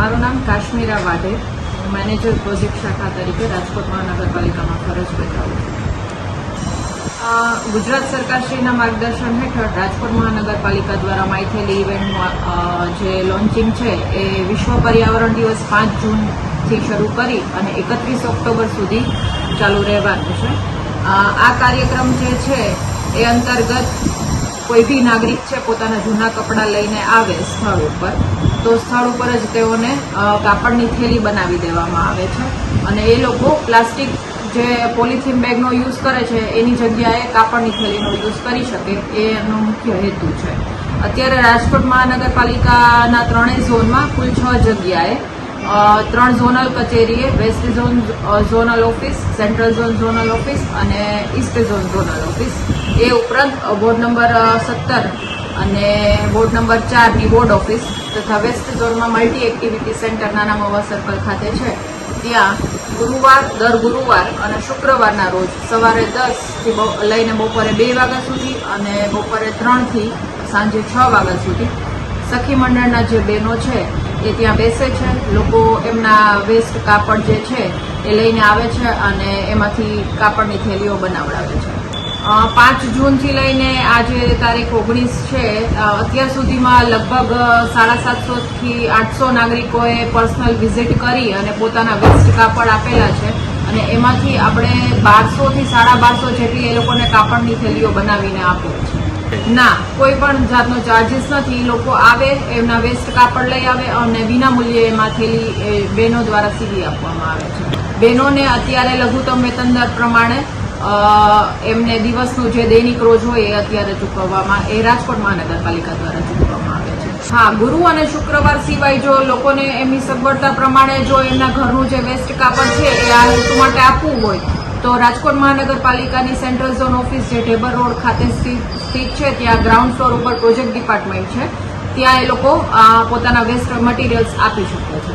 મારું નામ કાશ્મીરા વાઢે. હું મેનેજર પ્રોજેક્ટ શાખા તરીકે રાજકોટ મહાનગરપાલિકામાં ફરજ બજાવું છું. ગુજરાત સરકારશ્રીના માર્ગદર્શન હેઠળ રાજકોટ મહાનગરપાલિકા દ્વારા માઇથેલી ઇવેન્ટનું જે લોન્ચિંગ છે એ વિશ્વ પર્યાવરણ દિવસ પાંચ જૂનથી શરૂ કરી અને એકત્રીસ ઓક્ટોબર સુધી ચાલુ રહેવાનું છે. આ કાર્યક્રમ જે છે એ અંતર્ગત કોઈ બી નાગરિક છે પોતાના જૂના કપડાં લઈને આવે સ્થળ ઉપર. તો સ્થળ ઉપર જ તેઓને કાપડની થેલી બનાવી દેવામાં આવે છે. અને એ લોકો પ્લાસ્ટિક જે પોલિથીન બેગનો યુઝ કરે છે, એની જગ્યાએ કાપડની થેલીનો યુઝ કરી શકે, એનો મુખ્ય હેતુ છે. અત્યારે રાજકોટ મહાનગરપાલિકાના ત્રણેય ઝોનમાં કુલ છ જગ્યાએ ત્રણ ઝોનલ કચેરીએ, west zone zonal office, central zone zonal office અને ઈસ્ટ ઝોન ઝોનલ ઓફિસ. એ ઉપરાંત વોર્ડ નંબર સત્તર અને વોર્ડ નંબર ચારની વોર્ડ ઓફિસ તથા વેસ્ટ ઝોનમાં multi activity centre Nana Mava circle ખાતે છે. ત્યાં ગુરુવાર, દર ગુરુવાર અને શુક્રવારના રોજ સવારે દસથી લઈને બપોરે બે વાગ્યા સુધી અને બપોરે ત્રણથી સાંજે છ વાગ્યા સુધી. સખી મંડળના જે બહેનો છે એ ત્યાં બેસે છે. લોકો એમના વેસ્ટ કાપડ જે છે એ લઈને આવે છે અને એમાંથી કાપડની થેલીઓ બનાવડાવે છે. પાંચ જૂનથી લઈને આજે તારીખ ઓગણીસ છે. અત્યાર સુધીમાં લગભગ સાડા સાતસોથી આઠસો નાગરિકોએ પર્સનલ વિઝિટ કરી અને પોતાના વેસ્ટ કાપડ આપેલા છે. અને એમાંથી આપણે બારસોથી સાડા બારસો જેટલી એ લોકોને કાપડની થેલીઓ બનાવીને આપે છે ના, કોઈ પણ જાતનો ચાર્જીસ નથી. લોકો આવે, એમના વેસ્ટ કાપડ લઈ આવે અને વિનામૂલ્યે એમાં થેલી બહેનો દ્વારા સીવી આપવામાં આવે છે. બહેનોને અત્યારે લઘુત્તમ વેતન દર પ્રમાણે એમને દિવસનું જે દૈનિક રોજ હોય એ અત્યારે ચૂકવવામાં, એ રાજકોટ મહાનગરપાલિકા દ્વારા ચૂકવવામાં આવે છે. હા, ગુરુ અને શુક્રવાર સિવાય જો લોકોને એમની સગવડતા પ્રમાણે જો એમના ઘરનું જે વેસ્ટ કાપડ છે એ આ હેતુ માટે આપવું હોય, તો રાજકોટ મહાનગરપાલિકાની સેન્ટ્રલ ઝોન ઓફિસ જે ઢેબર રોડ ખાતે સ્થિત છે, ત્યાં ગ્રાઉન્ડ ફ્લોર ઉપર પ્રોજેક્ટ ડિપાર્ટમેન્ટ છે. ત્યાં એ લોકો પોતાના વેસ્ટ મટીરિયલ્સ આપી શકે છે.